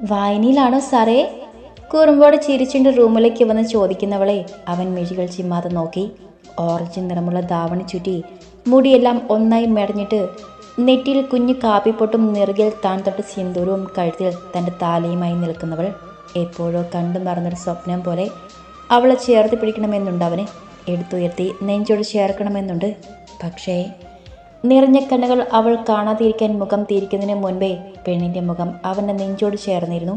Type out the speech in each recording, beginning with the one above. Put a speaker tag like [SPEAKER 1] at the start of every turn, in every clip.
[SPEAKER 1] വായനയിലാണോ സാറേ? കുറുമ്പോടെ ചിരിച്ചുണ്ട് റൂമിലേക്ക് വന്ന് ചോദിക്കുന്നവളെ അവൻ മിഴികൾ ചിമ്മാതെ നോക്കി. ഓറഞ്ച് നിറമുള്ള ധാവണി ചുറ്റി മുടിയെല്ലാം ഒന്നായി മെടഞ്ഞിട്ട് നെറ്റിയിൽ കുഞ്ഞു കാപ്പിപ്പൊട്ടും നിറുകിൽ താൻ തൊട്ട് സിന്ദൂരവും കഴുത്തിൽ തന്റെ താലയുമായി നിൽക്കുന്നവൾ എപ്പോഴോ കണ്ടു മറന്നൊരു സ്വപ്നം പോലെ അവളെ ചേർത്ത് പിടിക്കണമെന്നുണ്ട് അവന്. എടുത്തുയർത്തി നെഞ്ചോട് ചേർക്കണമെന്നുണ്ട്. പക്ഷേ നിറഞ്ഞ കണ്ണുകൾ അവൾ കാണാതിരിക്കാൻ മുഖം തിരിക്കുന്നതിന് മുൻപേ പെണ്ണിന്റെ മുഖം അവന്റെ നെഞ്ചോട് ചേർന്നിരുന്നു.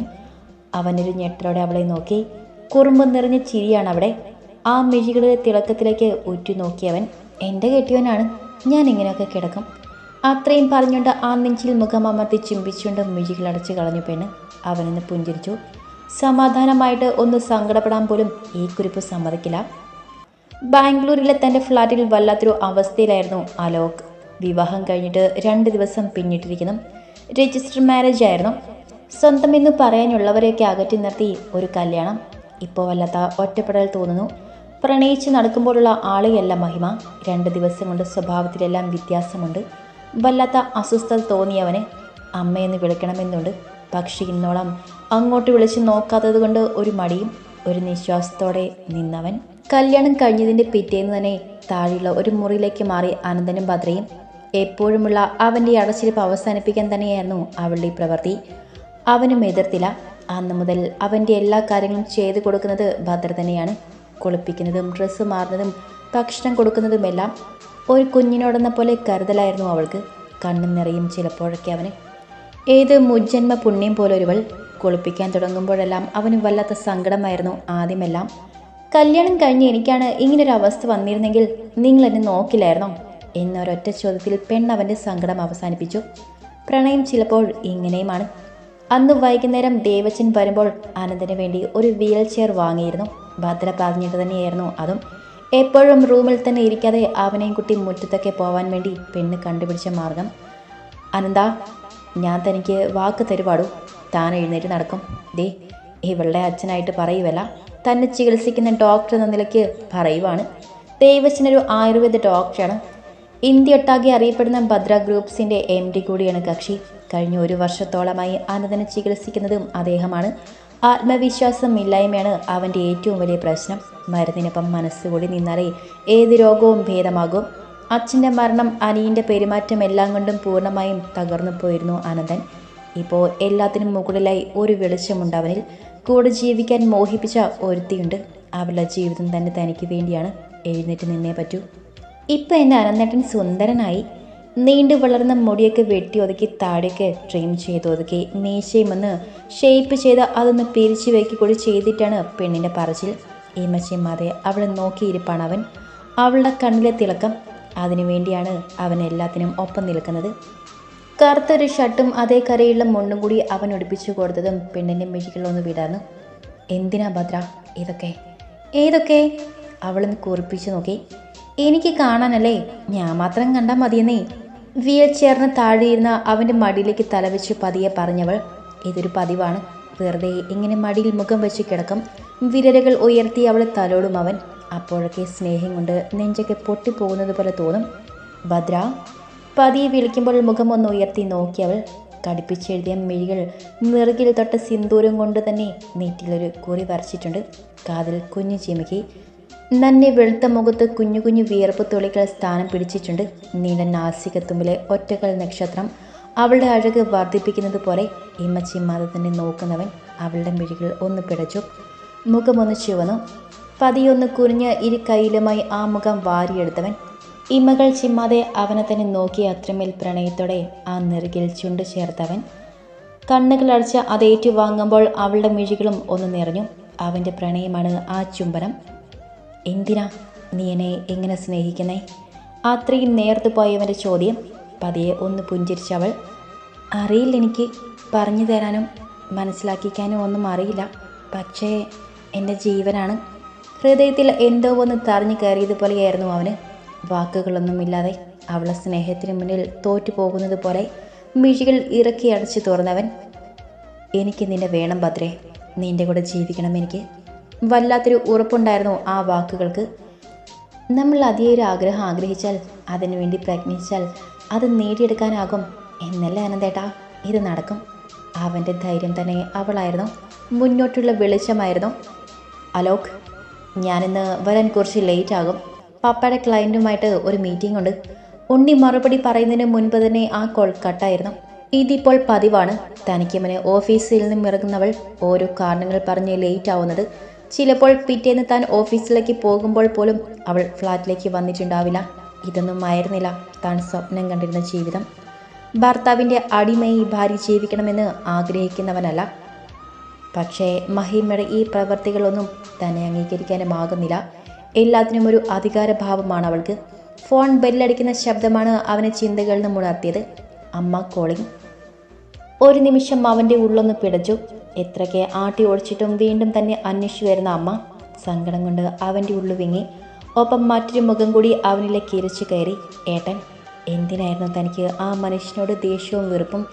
[SPEAKER 1] അവനൊരു ഞെട്ടലോടെ അവളെ നോക്കി. കുറുമ്പ് നിറഞ്ഞ ചിരിയാണ് അവിടെ. ആ മിഴികളുടെ തിളക്കത്തിലേക്ക് ഉറ്റുനോക്കിയവൻ എന്റെ കെട്ടിയവനാണ്. ഞാൻ ഇങ്ങനെയൊക്കെ കിടക്കും. അത്രയും പറഞ്ഞുകൊണ്ട് ആ നെഞ്ചിൽ മുഖം അമർത്തി ചുംബിച്ചുകൊണ്ട് മിഴികളടച്ച് കളഞ്ഞു പെണ്ണ്. അവനെന്ന് പുഞ്ചിരിച്ചു. സമാധാനമായിട്ട് ഒന്ന് സങ്കടപ്പെടാൻ പോലും ഈ കുറിപ്പ് സമ്മതിക്കില്ല. ബാംഗ്ലൂരിലെ തന്റെ ഫ്ലാറ്റിൽ വല്ലാത്തൊരു അവസ്ഥയിലായിരുന്നു അലോക്. വിവാഹം കഴിഞ്ഞിട്ട് രണ്ട് ദിവസം പിന്നിട്ടിരിക്കുന്നു. രജിസ്റ്റർ മാരേജ് ആയിരുന്നു. സ്വന്തം എന്ന് പറയാനുള്ളവരെയൊക്കെ അകറ്റി നിർത്തി ഒരു കല്യാണം. ഇപ്പോൾ വല്ലാത്ത ഒറ്റപ്പെടൽ തോന്നുന്നു. പ്രണയിച്ച് നടക്കുമ്പോഴുള്ള ആളെയല്ല മഹിമ. രണ്ട് ദിവസം കൊണ്ട് സ്വഭാവത്തിലെല്ലാം വ്യത്യാസമുണ്ട്. വല്ലാത്ത അസ്വസ്ഥത തോന്നിയവന് അമ്മയെന്ന് വിളിക്കണമെന്നുണ്ട്. പക്ഷേ ഇന്നോളം അങ്ങോട്ട് വിളിച്ച് നോക്കാത്തത് കൊണ്ട് ഒരു മടിയും ഒരു നിശ്വാസത്തോടെ നിന്നവൻ. കല്യാണം കഴിഞ്ഞതിന്റെ പിറ്റേന്ന് തന്നെ താഴെയുള്ള ഒരു മുറിയിലേക്ക് മാറി അനന്തനും ഭദ്രയും എപ്പോഴുമുള്ള അവന്റെ അടച്ചിരിപ്പ് അവസാനിപ്പിക്കാൻ തന്നെയായിരുന്നു അവളുടെ പ്രവൃത്തി. അവനും എതിർത്തില്ല. അന്ന് മുതൽ അവന്റെ എല്ലാ കാര്യങ്ങളും ചെയ്തു കൊടുക്കുന്നത് ഭദ്ര തന്നെയാണ്. കുളിപ്പിക്കുന്നതും ഡ്രസ്സ് മാറുന്നതും ഭക്ഷണം കൊടുക്കുന്നതുമെല്ലാം ഒരു കുഞ്ഞിനോടെന്ന പോലെ കരുതലായിരുന്നു അവൾക്ക്. കണ്ണും നിറയും ചിലപ്പോഴൊക്കെ അവന്. ഏത് മുജ്ജന്മ പുണ്യം പോലെ ഒരുവൾ കുളിപ്പിക്കാൻ തുടങ്ങുമ്പോഴെല്ലാം അവന് വല്ലാത്ത സങ്കടമായിരുന്നു ആദ്യമെല്ലാം. കല്യാണം കഴിഞ്ഞ് എനിക്കാണ് ഇങ്ങനൊരു അവസ്ഥ വന്നിരുന്നെങ്കിൽ നിങ്ങൾ എന്നെ നോക്കില്ലായിരുന്നോ? എന്നൊരൊറ്റ ചോദ്യത്തിൽ പെണ്ണവന്റെ സങ്കടം അവസാനിപ്പിച്ചു. പ്രണയം ചിലപ്പോൾ ഇങ്ങനെയുമാണ്. അന്ന് വൈകുന്നേരം ദേവച്ചൻ വരുമ്പോൾ ആനന്ദിന് വേണ്ടി ഒരു വീൽ ചെയർ വാങ്ങിയിരുന്നു. ഭദ്ര പറഞ്ഞിട്ട് തന്നെയായിരുന്നു അതും. എപ്പോഴും റൂമിൽ തന്നെ ഇരിക്കാതെ അവനെയും കുട്ടി മുറ്റത്തൊക്കെ പോവാൻ വേണ്ടി പെണ്ണ് കണ്ടുപിടിച്ച മാർഗം. അനന്ത ഞാൻ തനിക്ക് വാക്ക് തരുവാടൂ താൻ എഴുന്നേറ്റ് നടക്കും. ദേ ഇവളുടെ അച്ഛനായിട്ട് പറയുവല്ല. തന്നെ ചികിത്സിക്കുന്ന ഡോക്ടർ എന്ന നിലയ്ക്ക് പറയുവാണ്. ദേവച്ചനൊരു ആയുർവേദ ഡോക്ടറാണ്. ഇന്ത്യ ഒട്ടാകെ അറിയപ്പെടുന്ന ഭദ്ര ഗ്രൂപ്പ്സിന്റെ എം ഡി കൂടിയാണ് കക്ഷി. കഴിഞ്ഞ ഒരു വർഷത്തോളമായി അനന്തനെ ചികിത്സിക്കുന്നതും അദ്ദേഹമാണ്. ആത്മവിശ്വാസം ഇല്ലായ്മയാണ് അവന്റെ ഏറ്റവും വലിയ പ്രശ്നം. മരുന്നിനൊപ്പം മനസ്സുകൂടി നിന്നാലേ ഏത് രോഗവും ഭേദമാകും. അച്ഛന്റെ മരണം അനിയന്റെ പെരുമാറ്റം എല്ലാം കൊണ്ടും പൂർണമായും തകർന്നു പോയിരുന്നു അനന്തൻ. ഇപ്പോൾ എല്ലാത്തിനും മുകളിലായി ഒരു വെളിച്ചമുണ്ട് അവനിൽ കൂടെ ജീവിക്കാൻ മോഹിപ്പിച്ച ഒരുത്തിയുണ്ട്. അവളുടെ ജീവിതം തന്നെ തനിക്ക് വേണ്ടിയാണ്. എഴുന്നേറ്റ് നിന്നേ പറ്റൂ. ഇപ്പം എന്റെ അനന്തേട്ടൻ സുന്ദരനായി നീണ്ടു വളർന്ന മുടിയൊക്കെ വെട്ടി ഒതുക്കി താടിയൊക്കെ ട്രിം ചെയ്ത് ഒതുക്കി മീശയും ഒന്ന് ഷേപ്പ് ചെയ്ത് അതൊന്ന് പിരിച്ചു വെക്കി കൂടി ചെയ്തിട്ടാണ് പെണ്ണിന്റെ പറച്ചിൽ. ഈമച്ചിമ്മാതെ അവളെ നോക്കിയിരിപ്പാണ് അവൻ. അവളുടെ കണ്ണിലെ തിളക്കം. അതിനു വേണ്ടിയാണ് അവൻ എല്ലാത്തിനും ഒപ്പം നിൽക്കുന്നത്. കറുത്തൊരു ഷർട്ടും അതേ കരയുള്ള മുണ്ടും കൂടി അവൻ ഒടിപ്പിച്ചു കൊടുത്തതും പെണ്ണിന്റെ മിഴികളൊന്ന് വിടാന്നു എന്തിനാ ഭദ്ര? ഇതൊക്കെ? ഏതൊക്കെ? അവളൊന്ന് കുറിപ്പിച്ചു നോക്കി. എനിക്ക് കാണാനല്ലേ? ഞാൻ മാത്രം കണ്ടാൽ മതിയെന്നേ. വീൽ ചെയറിന് താഴെയിരുന്ന അവന്റെ മടിയിലേക്ക് തലവെച്ച് പതിയെ പറഞ്ഞവൾ ഇതൊരു പതിവാണ്. വെറുതെ ഇങ്ങനെ മടിയിൽ മുഖം വെച്ച് കിടക്കും. വിരലുകൾ ഉയർത്തി അവളെ തലോടും അവൻ. അപ്പോഴൊക്കെ സ്നേഹം കൊണ്ട് നെഞ്ചൊക്കെ പൊട്ടിപ്പോകുന്നത് പോലെ തോന്നും. ഭദ്ര. പതിയെ വിളിക്കുമ്പോൾ മുഖം ഒന്ന് ഉയർത്തി നോക്കിയവൾ കടുപ്പിച്ചെഴുതിയ മിഴികൾ നിറുകിൽ തൊട്ട സിന്ദൂരം കൊണ്ട് തന്നെ നെറ്റിലൊരു കുറി വരച്ചിട്ടുണ്ട്. കാതിൽ കുഞ്ഞു ചിമുക്കി നന്നെ വെളുത്ത മുഖത്ത് കുഞ്ഞു കുഞ്ഞു വിയർപ്പ് തുളികൾ സ്ഥാനം പിടിച്ചിട്ടുണ്ട്. നീല നാസികത്തുമ്പിലെ ഒറ്റകൾ നക്ഷത്രം അവളുടെ അഴക് വർദ്ധിപ്പിക്കുന്നത് പോലെ ഇമ്മച്ചിമ്മാതെ തന്നെ നോക്കുന്നവൻ അവളുടെ മിഴികൾ ഒന്ന് പിടച്ചു മുഖമൊന്ന് ചുവന്നു. പതിയൊന്ന് കുനിഞ്ഞ് ഇരു കൈയിലുമായി ആ മുഖം വാരിയെടുത്തവൻ ഇമകൾ ചിമ്മാതെ അവനെ തന്നെ നോക്കി അത്രമേൽ പ്രണയത്തോടെ ആ നെറുകിൽ ചുണ്ടു ചേർത്തവൻ കണ്ണുകൾ അടച്ച് അത് ഏറ്റുവാങ്ങുമ്പോൾ അവളുടെ മിഴികളും ഒന്ന് നിറഞ്ഞു. അവന്റെ പ്രണയമാണ് ആ ചുംബനം. എന്തിനാ നീ എന്നെ എങ്ങനെ സ്നേഹിക്കുന്നേ? അത്രയും നേർത്തു പോയവന്റെ ചോദ്യം പതിയെ ഒന്ന് പുഞ്ചിരിച്ചവൾ അറിയില്ല എനിക്ക് പറഞ്ഞു തരാനും മനസ്സിലാക്കിക്കാനും ഒന്നും അറിയില്ല. പക്ഷേ എന്റെ ജീവനാണ്. ഹൃദയത്തിൽ എന്തോ ഒന്ന് തറഞ്ഞു കയറിയതുപോലെയായിരുന്നു അവന്. വാക്കുകളൊന്നുമില്ലാതെ അവളെ സ്നേഹത്തിന് മുന്നിൽ തോറ്റു പോകുന്നത് പോലെ മിഴികൾ ഇറക്കി അടച്ചു തുറന്നവൻ എനിക്ക് നിന്നെ വേണം ഭദ്രേ. നിന്റെ കൂടെ ജീവിക്കണം എനിക്ക്. വല്ലാത്തൊരു ഉറപ്പുണ്ടായിരുന്നു ആ വാക്കുകൾക്ക്. നമ്മൾ അതിയൊരു ആഗ്രഹം ആഗ്രഹിച്ചാൽ അതിനുവേണ്ടി പ്രയത്നിച്ചാൽ അത് നേടിയെടുക്കാനാകും എന്നല്ലേ അനന്തേട്ടാ ഇത് നടക്കും. അവന്റെ ധൈര്യം തന്നെ അവളായിരുന്നു മുന്നോട്ടുള്ള വെളിച്ചമായിരുന്നു. അലോക് ഞാനിന്ന് വരാൻ കുറച്ച് ലേറ്റ് ആകും. പപ്പയുടെ ക്ലയന്റുമായിട്ട് ഒരു മീറ്റിംഗ് ഉണ്ട്. ഉണ്ണി മറുപടി പറയുന്നതിന് മുൻപ് തന്നെ ആ കോൾ കട്ടായിരുന്നു ഇതിപ്പോൾ പതിവാണ്. തനിക്കുമനെ ഓഫീസിൽ നിന്നും ഇറങ്ങുന്നവൾ ഓരോ കാരണങ്ങൾ പറഞ്ഞ് ലേറ്റ് ആവുന്നത്. ചിലപ്പോൾ പിറ്റേന്ന് താൻ ഓഫീസിലേക്ക് പോകുമ്പോൾ പോലും അവൾ ഫ്ലാറ്റിലേക്ക് വന്നിട്ടുണ്ടാവില്ല. ഇതൊന്നും ആയിരുന്നില്ല താൻ സ്വപ്നം കണ്ടിരുന്ന ജീവിതം. ഭർത്താവിന്റെ അടിമയി ഭാര്യ ജീവിക്കണമെന്ന് ആഗ്രഹിക്കുന്നവനല്ല. പക്ഷേ മഹിമയുടെ ഈ പ്രവൃത്തികളൊന്നും തന്നെ അംഗീകരിക്കാനുമാകുന്നില്ല. എല്ലാത്തിനും ഒരു അധികാരഭാവമാണ് അവൾക്ക്. ഫോൺ ബെല്ലടിക്കുന്ന ശബ്ദമാണ് അവനെ ചിന്തകളിൽ നിന്ന് ഉണർത്തിയത്. അമ്മ കോളിംഗ്. ഒരു നിമിഷം അവന്റെ ഉള്ളൊന്ന് പിടച്ചു. എത്രയ്ക്ക് ആട്ടി ഓടിച്ചിട്ടും വീണ്ടും തന്നെ അന്വേഷിച്ചു വരുന്ന അമ്മ സങ്കടം കൊണ്ട് അവന്റെ ഉള്ളു വിങ്ങി. ഒപ്പം മറ്റൊരു മുഖം കൂടി അവനിലേക്ക് ഇരച്ചു കയറി. ഏട്ടൻ എന്തിനായിരുന്നു തനിക്ക് ആ മനുഷ്യനോട് ദേഷ്യവും വെറുപ്പും?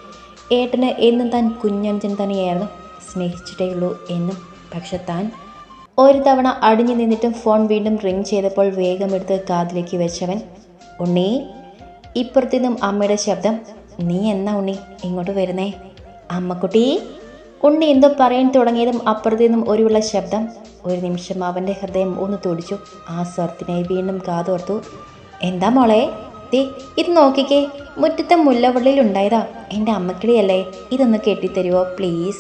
[SPEAKER 1] ഏട്ടന് എന്നും താൻ കുഞ്ഞഞ്ചൻ തന്നെയായിരുന്നു. സ്നേഹിച്ചിട്ടേ ഉള്ളൂ എന്നും. പക്ഷെ താൻ ഒരു തവണ അടിഞ്ഞു നിന്നിട്ടും ഫോൺ വീണ്ടും റിംഗ് ചെയ്തപ്പോൾ വേഗമെടുത്ത് കാതിലേക്ക് വെച്ചവൻ ഉണ്ണി ഇപ്പുറത്തു നിന്നും അമ്മയുടെ ശബ്ദം നീ എന്നാ ഉണ്ണി? ഇങ്ങോട്ട് വരുന്നേ. അമ്മക്കുട്ടി ഉണ്ണി എന്തോ പറയാൻ തുടങ്ങിയതും അപ്പുറത്തു നിന്നും ഒരുവിള ശബ്ദം. ഒരു നിമിഷം അവന്റെ ഹൃദയം ഒന്ന് തുടിച്ചു. ആ സ്വർത്തിനെ വീണ്ടും കാതോർത്തു. എന്താ മോളെ? ദേ ഇത് നോക്കിക്കേ. മുറ്റത്തെ മുല്ലവള്ളിയിൽ ഉണ്ടായതാ. എന്റെ അമ്മക്കിടിയല്ലേ ഇതൊന്ന് കെട്ടിത്തരുവോ പ്ലീസ്?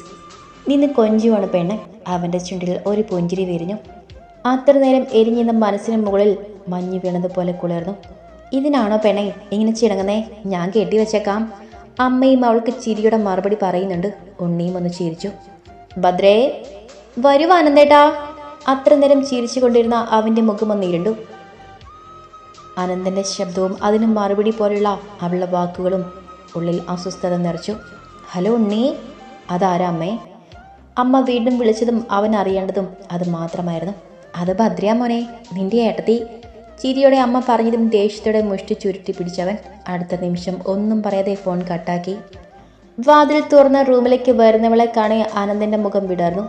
[SPEAKER 1] നിന്ന് കൊഞ്ചുവാണ് പെണ്ണ് അവന്റെ ചുണ്ടിൽ ഒരു പുഞ്ചിരി വിരിഞ്ഞു. അത്ര നേരം എരിഞ്ഞിരുന്ന മനസ്സിന് മുകളിൽ മഞ്ഞ് വീണതുപോലെ കുളിർന്നു. ഇതിനാണോ പെണ്ണെ ഇങ്ങനെ ചിണങ്ങുന്നേ? ഞാൻ കെട്ടി വെച്ചേക്കാം. അമ്മയും അവൾക്ക് ചിരിയുടെ മറുപടി പറയുന്നുണ്ട്. ഉണ്ണിയും ഒന്ന് ചിരിച്ചു. ഭദ്രേ വരൂ അത്ര നേരം ചിരിച്ചു കൊണ്ടിരുന്ന അവന്റെ മുഖം ഇരുണ്ടു. അനന്തന്റെ ശബ്ദവും അതിന് മറുപടി പോലുള്ള അവളുടെ വാക്കുകളും ഉള്ളിൽ അസ്വസ്ഥത നിറച്ചു. ഹലോ ഉണ്ണി അതാരാ അമ്മേ? അമ്മ വീണ്ടും വിളിച്ചതും അവൻ അറിയേണ്ടതും അത് മാത്രമായിരുന്നു. അത് ഭദ്രയാ മോനെ നിന്റെ ഏട്ടത്തി. ചിരിയോടെ അമ്മ പറഞ്ഞതും ദേഷ്യത്തോടെ മുഷ്ടി ചുരുട്ടി പിടിച്ചവൻ അടുത്ത നിമിഷം ഒന്നും പറയാതെ ഫോൺ കട്ടാക്കി. വാതിൽ തുറന്ന റൂമിലേക്ക് വരുന്നവളെ കാണി ആനന്ദന്റെ മുഖം വിടർന്നു.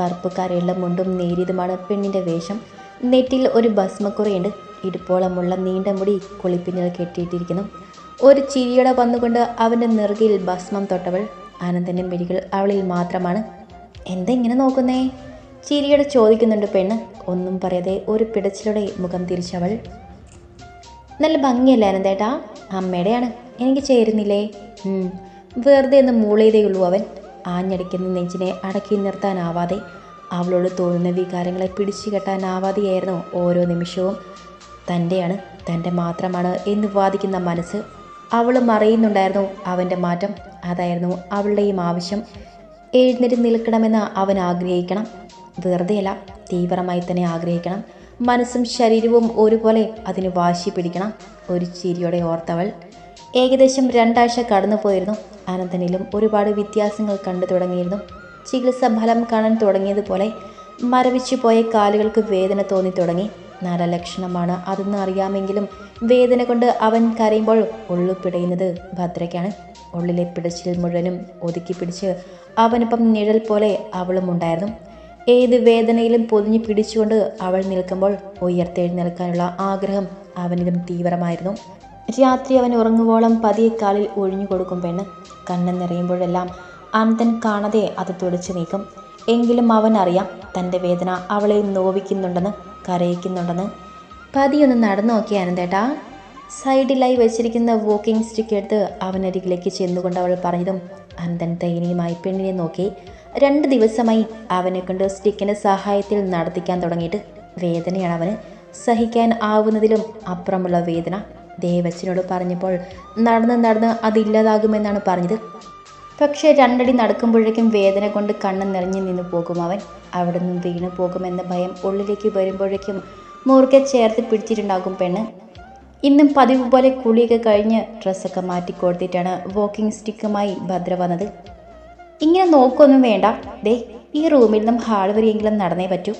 [SPEAKER 1] കറുപ്പ് കരയുള്ള മുണ്ടും നേരിയതുമാണ് പെണ്ണിന്റെ വേഷം. നെറ്റിൽ ഒരു ഭസ്മക്കുറയുണ്ട്. ഇടുപ്പോളമുള്ള നീണ്ട മുടി കുളിപ്പിന്നിൽ കെട്ടിയിട്ടിരിക്കുന്നു. ഒരു ചിരിയോടെ വന്നുകൊണ്ട് അവന്റെ നെറുകയിൽ ഭസ്മം തൊട്ടവൾ ആനന്ദന്റെ മിഴികൾ അവളിൽ മാത്രമാണ്. എന്താ ഇങ്ങനെ നോക്കുന്നേ? ചിരിയോടെ ചോദിക്കുന്നുണ്ട് പെണ്ണ്. ഒന്നും പറയാതെ ഒരു പിടച്ചിലൂടെ മുഖം തിരിച്ചവൾ നല്ല ഭംഗിയല്ലേ അനന്തേട്ടാ? അമ്മയുടെയാണ്. എനിക്ക് ചേരുന്നില്ലേ? വെറുതെ ഒന്ന് മൂളയതേ ഉള്ളൂ അവൻ. ആഞ്ഞടിക്കുന്ന നെഞ്ചിനെ അടക്കി നിർത്താനാവാതെ അവളോട് തോന്നുന്ന വികാരങ്ങളെ പിടിച്ചു കെട്ടാനാവാതെയായിരുന്നു ഓരോ നിമിഷവും. തന്റെയാണ് തന്റെ മാത്രമാണ് എന്ന് വാദിക്കുന്ന മനസ്സ്. അവൾ മറയുന്നുണ്ടായിരുന്നു അവന്റെ മാറ്റം. അതായിരുന്നു അവളുടെയും ആവശ്യം. എഴുന്നേറ്റ് നിൽക്കണമെന്ന് അവൻ ആഗ്രഹിക്കണം. വെറുതെയല്ല തീവ്രമായി തന്നെ ആഗ്രഹിക്കണം. മനസ്സും ശരീരവും ഒരുപോലെ അതിന് വാശി പിടിക്കണം. ഒരു ചിരിയോടെ ഓർത്തവൾ. ഏകദേശം രണ്ടാഴ്ച കടന്നു പോയിരുന്നു അനന്തനിലും ഒരുപാട് വ്യത്യാസങ്ങൾ കണ്ടു തുടങ്ങിയിരുന്നു. ചികിത്സ ഫലം കാണാൻ തുടങ്ങിയതുപോലെ മരവിച്ചു പോയ കാലുകൾക്ക് വേദന തോന്നി തുടങ്ങി. നല്ല ലക്ഷണമാണ് അതെന്ന് അറിയാമെങ്കിലും വേദന കൊണ്ട് അവൻ കരയുമ്പോൾ ഉള്ളു പിടയുന്നത് ഭദ്രയ്ക്കാണ്. ഉള്ളിലെ പിടച്ചിൽ മുഴുവനും ഒതുക്കി പിടിച്ച് അവനൊപ്പം നിഴൽ പോലെ അവളും ഉണ്ടായിരുന്നു. ഏത് വേദനയിലും പൊതിഞ്ഞു പിടിച്ചുകൊണ്ട് അവൾ നിൽക്കുമ്പോൾ ഉയർത്തെഴുന്നേൽക്കാനുള്ള ആഗ്രഹം അവനിലും തീവ്രമായിരുന്നു. രാത്രി അവൻ ഉറങ്ങുവോളം പതിയെ കാലിൽ ഒഴിഞ്ഞു കൊടുക്കും പെണ്ണ്. കണ്ണ് നിറയുമ്പോഴെല്ലാം അനന്തൻ കാണാതെ അത് തുടച്ചു നീക്കും. എങ്കിലും അവൻ അറിയാം തന്റെ വേദന അവളെ നോവിക്കുന്നുണ്ടെന്ന് കരയിക്കുന്നുണ്ടെന്ന്. പതിയൊന്ന് നടന്നു നോക്കി അനന്തേട്ടാ. സൈഡിലായി വെച്ചിരിക്കുന്ന വോക്കിംഗ് സ്റ്റിക്ക് എടുത്ത് അവനരികിലേക്ക് ചെന്നുകൊണ്ട് അവൾ പറഞ്ഞതും അനന്തൻ ദയനീയമായി പെണ്ണിനെ നോക്കി. രണ്ട് ദിവസമായി അവനെ കൊണ്ട് സ്റ്റിക്കിന്റെ സഹായത്തിൽ നടത്തിക്കാൻ തുടങ്ങിയിട്ട് വേദനയാണ് അവന്. സഹിക്കാൻ ആവുന്നതിലും അപ്പുറമുള്ള വേദന. ദേവച്ചനോട് പറഞ്ഞപ്പോൾ നടന്ന് നടന്ന് അതില്ലാതാകുമെന്നാണ് പറഞ്ഞത്. പക്ഷേ രണ്ടടി നടക്കുമ്പോഴേക്കും വേദന കൊണ്ട് കണ്ണ് നിറഞ്ഞു നിന്ന് പോകും അവൻ. അവിടെ നിന്നും വീണു പോകുമെന്ന ഭയം ഉള്ളിലേക്ക് വരുമ്പോഴേക്കും മുറുകെ ചേർത്ത് പിടിച്ചിട്ടുണ്ടാകും പെണ്ണ്. ഇന്നും പതിവ് പോലെ കുളിയൊക്കെ കഴിഞ്ഞ് ഡ്രസ്സൊക്കെ മാറ്റി കൊടുത്തിട്ടാണ് വാക്കിംഗ് സ്റ്റിക്കുമായി ഭദ്ര വന്നത്. ഇങ്ങനെ നോക്കൊന്നും വേണ്ട. ദേ ഈ റൂമിൽ നിന്നും ഹാൾ വരെയെങ്കിലും നടന്നേ പറ്റൂ.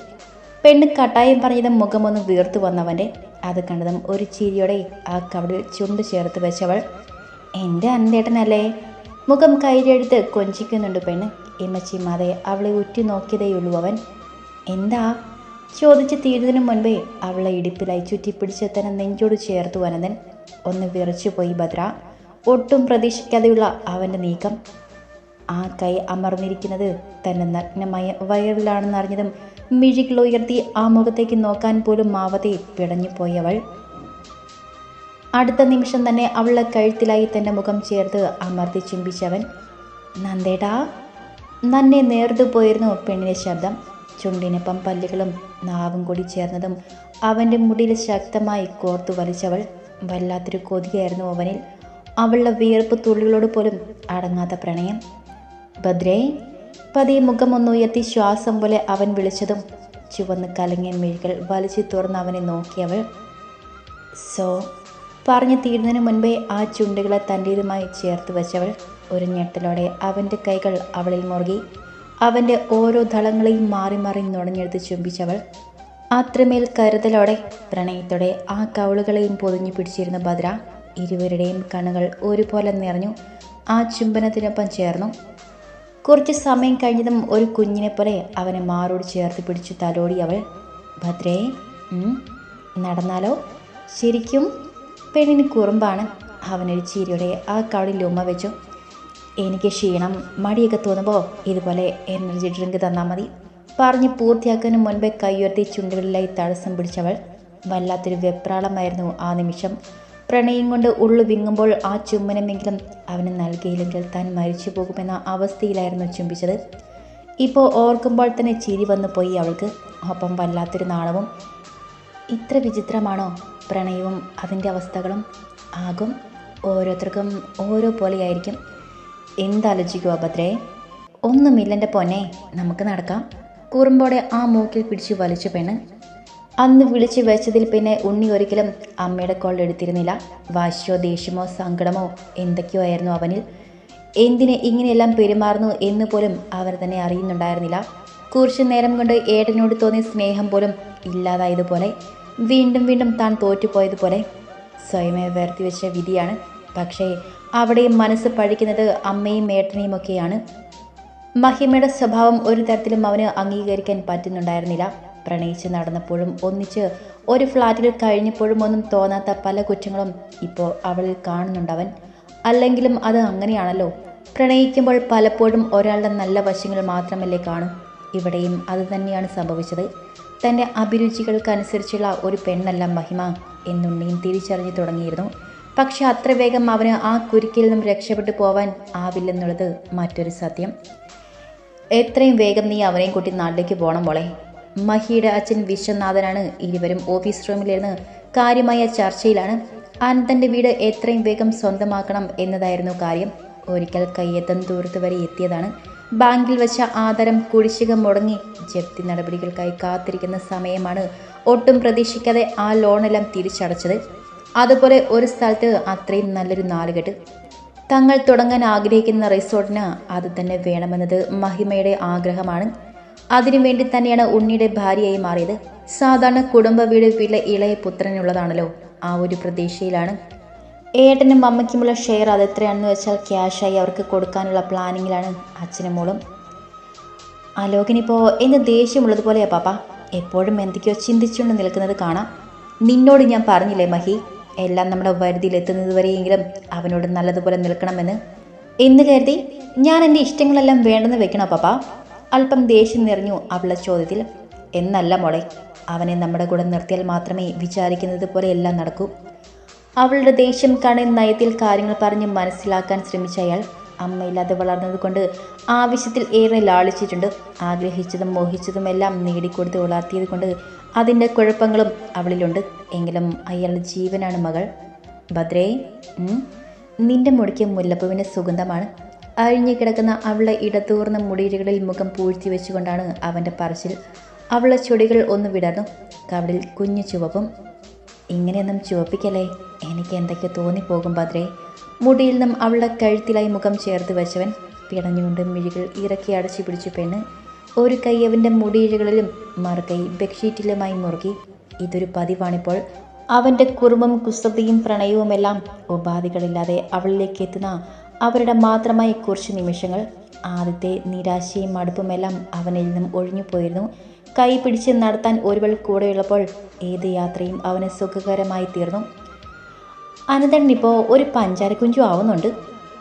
[SPEAKER 1] പെണ്ണ് കട്ടായം പറഞ്ഞതും മുഖമൊന്ന് വീർത്തു വന്നവന്റെ അത് കണ്ടതും ഒരു ചിരിയോടെ ആ കവടിൽ ചുണ്ട് ചേർത്ത് വെച്ചവൾ എന്റെ അന്തേട്ടനല്ലേ മുഖം കയ്യിലെടുത്ത് കൊഞ്ചിക്കുന്നുണ്ട് പെണ്ണ്. ഇമ്മച്ചിമാതെ അവളെ ഉറ്റുനോക്കിയതേയുള്ളൂ അവൻ. എന്താ? ചോദിച്ച് തീരുന്നതിന് മുൻപേ അവളെ ഇടുപ്പിലായി ചുറ്റിപ്പിടിച്ച് തന്നെ നെഞ്ചോട് ചേർത്തു വനന്തൻ. ഒന്ന് വിറച്ചുപോയി ഭദ്ര. ഒട്ടും പ്രതീക്ഷിക്കാതെയുള്ള അവന്റെ നീക്കം. ആ കൈ അമർന്നിരിക്കുന്നത് തന്നെ നഗ്നമായ വയറിലാണെന്നറിഞ്ഞതും മിഴികൾ ഉയർത്തി ആ മുഖത്തേക്ക് നോക്കാൻ പോലും ആവതെ പിടഞ്ഞു പോയവൾ അടുത്ത നിമിഷം തന്നെ അവളെ കഴുത്തിലായി തന്റെ മുഖം ചേർത്ത് അമർത്തി ചുംബിച്ചവൻ നന്ദേടാ നന്നെ നേർത്തു പോയിരുന്നു പെണ്ണിന്റെ ശബ്ദം. ചുണ്ടിനൊപ്പം പല്ലുകളും നാവും കൂടി ചേർന്നതും അവന്റെ മുടിയിൽ ശക്തമായി കോർത്തു വലിച്ചവൾ. വല്ലാത്തൊരു കൊതിയായിരുന്നു അവനിൽ. അവളുടെ വിയർപ്പ് തുള്ളികളോട് പോലും അടങ്ങാത്ത പ്രണയം. ഭദ്രേ. പതിയെ മുഖം ഒന്നുയർത്തി ശ്വാസം പോലെ അവൻ വിളിച്ചതും ചുവന്ന് കലങ്ങിയ മിഴികൾ വലിച്ചു തുറന്ന് അവനെ നോക്കിയവൾ സോ? പറഞ്ഞു തീരുന്നതിന് മുൻപേ ആ ചുണ്ടുകളെ തന്റേതുമായി ചേർത്ത് വെച്ചവൾ ഒരു ഞെട്ടലോടെ അവന്റെ കൈകൾ അവളിൽ മുറുകി അവന്റെ ഓരോ ദളങ്ങളെയും മാറി മാറി നുണഞ്ഞെടുത്ത് ചുംബിച്ചവൾ അത്രമേൽ കരുതലോടെ പ്രണയത്തോടെ ആ കവളുകളെയും പൊതിഞ്ഞു പിടിച്ചിരുന്ന ഭദ്ര ഇരുവരുടെയും കണ്ണുകൾ ഒരുപോലെ നിറഞ്ഞു ആ ചുംബനത്തിനൊപ്പം ചേർന്നു. കുറച്ച് സമയം കഴിഞ്ഞതും ഒരു കുഞ്ഞിനെ പോലെ അവനെ മാറോട് ചേർത്ത് പിടിച്ചു തലോടി അവൾ ഭദ്രേ നടന്നാലോ? ശരിക്കും പെണ്ണിന് കുറുമ്പാണ്. അവനൊരു ചിരിയുടെ ആ കവളിൽ ഉമ്മ വെച്ചു എനിക്ക് ക്ഷീണം. മടിയൊക്കെ തോന്നുമ്പോൾ ഇതുപോലെ എനർജി ഡ്രിങ്ക് തന്നാൽ മതി. പറഞ്ഞ് പൂർത്തിയാക്കാനും മുൻപേ കൈയുയർത്തി ചുണ്ടുകളിലായി തടസ്സം പിടിച്ചവൾ വല്ലാത്തൊരു വെപ്രാളമായിരുന്നു ആ നിമിഷം. പ്രണയം കൊണ്ട് ഉള്ളു വിങ്ങുമ്പോൾ ആ ചുമ്മനമെങ്കിലും അവന് നൽകിയില്ലെങ്കിൽ താൻ മരിച്ചു പോകുമെന്ന അവസ്ഥയിലായിരുന്നു ചുംബിച്ചത്. ഇപ്പോൾ ഓർക്കുമ്പോൾ തന്നെ ചിരി വന്നു പോയി അവൾക്ക്. ഒപ്പം വല്ലാത്തൊരു നാണവും ഇത്ര വിചിത്രമാണോ പ്രണയവും അതിന്റെ അവസ്ഥകളും? ആകും. ഓരോരുത്തർക്കും ഓരോ പോലെയായിരിക്കും. എന്താലോചിക്കുക ഭദ്രേ. ഒന്നുമില്ലെന്റെ പൊന്നെ നമുക്ക് നടക്കാം. കുറുമ്പോടെ ആ മൂക്കിൽ പിടിച്ചു വലിച്ചു പെണ്ണ് അന്ന് വിളിച്ചു വെച്ചതിൽ പിന്നെ ഉണ്ണി ഒരിക്കലും അമ്മയുടെ കോൾ എടുത്തിരുന്നില്ല. വാശിയോ ദേഷ്യമോ സങ്കടമോ എന്തൊക്കെയോ ആയിരുന്നു അവനിൽ? എന്തിന് ഇങ്ങനെയെല്ലാം പെരുമാറുന്നു എന്ന് പോലും അവർ തന്നെ അറിയുന്നുണ്ടായിരുന്നില്ല. കുറച്ചു നേരം കൊണ്ട് ഏട്ടനോട് തോന്നിയ സ്നേഹം പോലും ഇല്ലാതായതുപോലെ വീണ്ടും വീണ്ടും താൻ തോറ്റുപോയതുപോലെ സ്വയമേ വരുത്തി വെച്ച വിധിയാണ്. പക്ഷേ അവിടെയും മനസ്സ് പഴിക്കുന്നത് അമ്മയും ഏട്ടനെയും ഒക്കെയാണ്. മഹിമയുടെ സ്വഭാവം ഒരു തരത്തിലും അവന് അംഗീകരിക്കാൻ പറ്റുന്നുണ്ടായിരുന്നില്ല. പ്രണയിച്ച് നടന്നപ്പോഴും ഒന്നിച്ച് ഒരു ഫ്ലാറ്റിൽ കഴിഞ്ഞപ്പോഴും ഒന്നും തോന്നാത്ത പല കുറ്റങ്ങളും ഇപ്പോൾ അവളിൽ കാണുന്നുണ്ടവൻ അല്ലെങ്കിലും അത് അങ്ങനെയാണല്ലോ. പ്രണയിക്കുമ്പോൾ പലപ്പോഴും ഒരാളുടെ നല്ല വശങ്ങൾ മാത്രമല്ലേ കാണും. ഇവിടെയും അത് തന്നെയാണ് സംഭവിച്ചത്. തന്റെ അഭിരുചികൾക്കനുസരിച്ചുള്ള ഒരു പെണ്ണല്ല മഹിമ എന്നുണ്ണിയും തിരിച്ചറിഞ്ഞു തുടങ്ങിയിരുന്നു. പക്ഷെ അത്ര വേഗം അവന് ആ കുരുക്കിൽ നിന്നും രക്ഷപ്പെട്ടു പോവാൻ ആവില്ലെന്നുള്ളത് മറ്റൊരു സത്യം. എത്രയും വേഗം നീ അവനെയും കൂട്ടി നാട്ടിലേക്ക് പോകണം മോളെ. മഹിയുടെ അച്ഛൻ വിശ്വനാഥനാണ്. ഇരുവരും ഓഫീസ് റൂമിലിരുന്ന് കാര്യമായ ചർച്ചയിലാണ്. ആനന്ദന്റെ വീട് എത്രയും വേഗം സ്വന്തമാക്കണം എന്നതായിരുന്നു കാര്യം. ഒരിക്കൽ കയ്യെത്തം ദൂരത്ത് വരെ എത്തിയതാണ്. ബാങ്കിൽ വെച്ച ആധാരം കുടിശ്ശിക മുടങ്ങി ജപ്തി നടപടികൾക്കായി കാത്തിരിക്കുന്ന സമയമാണ് ഒട്ടും പ്രതീക്ഷിക്കാതെ ആ ലോണെല്ലാം തിരിച്ചടച്ചത്. അതുപോലെ ഒരു സ്ഥലത്ത് അത്രയും നല്ലൊരു നാലുകെട്ട്. തങ്ങൾ തുടങ്ങാൻ ആഗ്രഹിക്കുന്ന റിസോർട്ടിന് അത് തന്നെ വേണമെന്നത് മഹിമയുടെ ആഗ്രഹമാണ്. അതിനുവേണ്ടി തന്നെയാണ് ഉണ്ണിയുടെ ഭാര്യയായി മാറിയത്. സാധാരണ കുടുംബ വീട് വീട്ടിലെ ഇളയ പുത്രനുള്ളതാണല്ലോ ആ ഒരു പ്രതീക്ഷയിലാണ്. ഏട്ടനും അമ്മയ്ക്കുമുള്ള ഷെയർ അത് എത്രയാണെന്ന് വെച്ചാൽ ക്യാഷായി അവർക്ക് കൊടുക്കാനുള്ള പ്ലാനിങ്ങിലാണ് അച്ഛനും മോളും. അലോകിനിപ്പോൾ എന്ത് ദേഷ്യമുള്ളതുപോലെയാ പാപ്പ? എപ്പോഴും എന്തൊക്കെയോ ചിന്തിച്ചുകൊണ്ട് നിൽക്കുന്നത് കാണാം. നിന്നോട് ഞാൻ പറഞ്ഞില്ലേ മഹി എല്ലാം നമ്മുടെ വരുതിയിലെത്തുന്നത് വരെയെങ്കിലും അവനോട് നല്ലതുപോലെ നിൽക്കണമെന്ന്. എന്ന് കരുതി ഞാൻ എന്റെ ഇഷ്ടങ്ങളെല്ലാം വേണ്ടെന്ന് വെക്കണോ പാപ്പ? അല്പം ദേഷ്യം നിറഞ്ഞു അവളുടെ ചോദ്യത്തിൽ എന്നല്ല മോളെ അവനെ നമ്മുടെ കൂടെ നിർത്തിയാൽ മാത്രമേ വിചാരിക്കുന്നത് പോലെ എല്ലാം നടക്കൂ. അവളുടെ ദേഷ്യം കാണാൻ നയത്തിൽ കാര്യങ്ങൾ പറഞ്ഞ് മനസ്സിലാക്കാൻ ശ്രമിച്ച അയാൾ അമ്മയില്ലാതെ വളർന്നതുകൊണ്ട് ആവശ്യത്തിൽ ഏറെ ലാളിച്ചിട്ടുണ്ട്. ആഗ്രഹിച്ചതും മോഹിച്ചതും എല്ലാം നേടിക്കൊടുത്ത് വളർത്തിയത് കൊണ്ട് അതിന്റെ കുഴപ്പങ്ങളും അവളിലുണ്ട്. എങ്കിലും അയാളുടെ ജീവനാണ് മകൾ. ഭദ്രേ നിന്റെ മുടിക്ക് മുല്ലപ്പൂവിന്റെ സുഗന്ധമാണ്. അഴിഞ്ഞു കിടക്കുന്ന അവളുടെ ഇടതൂർന്ന മുടിയിഴകളിൽ മുഖം പൂഴ്ത്തി വെച്ചുകൊണ്ടാണ് അവന്റെ പറച്ചിൽ. അവളെ ചുടികൾ ഒന്ന് വിടർന്നു. കവളിൽ കുഞ്ഞു ചുവപ്പും ഇങ്ങനെയൊന്നും ചുവപ്പിക്കല്ലേ? എനിക്ക് എന്തൊക്കെ തോന്നിപ്പോകും ഭദ്രേ. മുടിയിൽ നിന്നും അവളുടെ കഴുത്തിലായി മുഖം ചേർത്ത് വെച്ചവൻ പിടഞ്ഞുകൊണ്ട് മിഴികൾ ഇറക്കി അടച്ചു പിടിച്ചു പെണ്ണ്. ഒരു കൈ അവന്റെ മുടിയിഴകളിലും മറുകൈ ബെഡ്ഷീറ്റിലുമായി മുറുകി. ഇതൊരു പതിവാണിപ്പോൾ. അവന്റെ കുറുമ്പും കുസൃതിയും പ്രണയവുമെല്ലാം ഉപാധികളില്ലാതെ അവളിലേക്ക് എത്തുന്ന അവരുടെ മാത്രമായി കുറച്ച് നിമിഷങ്ങൾ ആദ്യത്തെ നിരാശയും മടുപ്പുമെല്ലാം അവനിൽ നിന്നും ഒഴിഞ്ഞു പോയിരുന്നു. കൈ പിടിച്ച് നടത്താൻ ഒരുവൾ കൂടെയുള്ളപ്പോൾ ഏത് യാത്രയും അവന് സുഖകരമായി തീർന്നു. അനന്തൻ ഇപ്പോൾ ഒരു പഞ്ചാരക്കുഞ്ചു ആവുന്നുണ്ട്.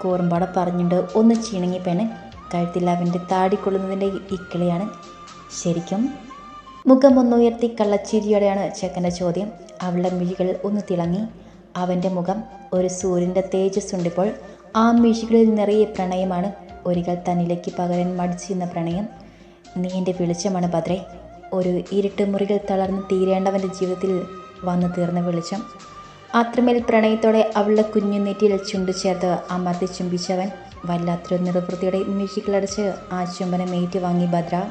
[SPEAKER 1] കൂറുമ്പാട പറഞ്ഞുണ്ട് ഒന്ന് ചിണങ്ങി പെണ്ണ് കഴുത്തിൽ അവന്റെ താടിക്കൊള്ളുന്നതിന്റെ ഇക്കിളിയാണ്. ശരിക്കും? മുഖം ഒന്നുയർത്തി കള്ളച്ചിരിയോടെയാണ് ചെക്കന്റെ ചോദ്യം. അവളുടെ മിഴികൾ ഒന്ന് തിളങ്ങി. അവന്റെ മുഖം ഒരു സൂര്യന്റെ തേജസ് ഉണ്ടിപ്പോൾ ആ നിറയെ പ്രണയമാണ്. ഒരിക്കൽ തന്നിലേക്ക് പകരൻ മടിച്ചിരുന്ന പ്രണയം. നീ എന്റെ വെളിച്ചമാണ് ഭദ്രേ. ഒരു ഇരുട്ട് മുറികൾ തളർന്ന് തീരേണ്ടവന്റെ ജീവിതത്തിൽ വന്നു തീർന്ന വെളിച്ചം. അത്രമേൽ പ്രണയത്തോടെ അവളുടെ കുഞ്ഞു നെറ്റിയിൽ ചുണ്ടു ചേർത്ത് അമർത്തി ചുംബിച്ചവൻ വല്ലാത്തൊരു നിർവൃത്തിയുടെ മിഴികളടച്ച് ആ ചുംബനം ഏറ്റുവാങ്ങി ഭദ്ര.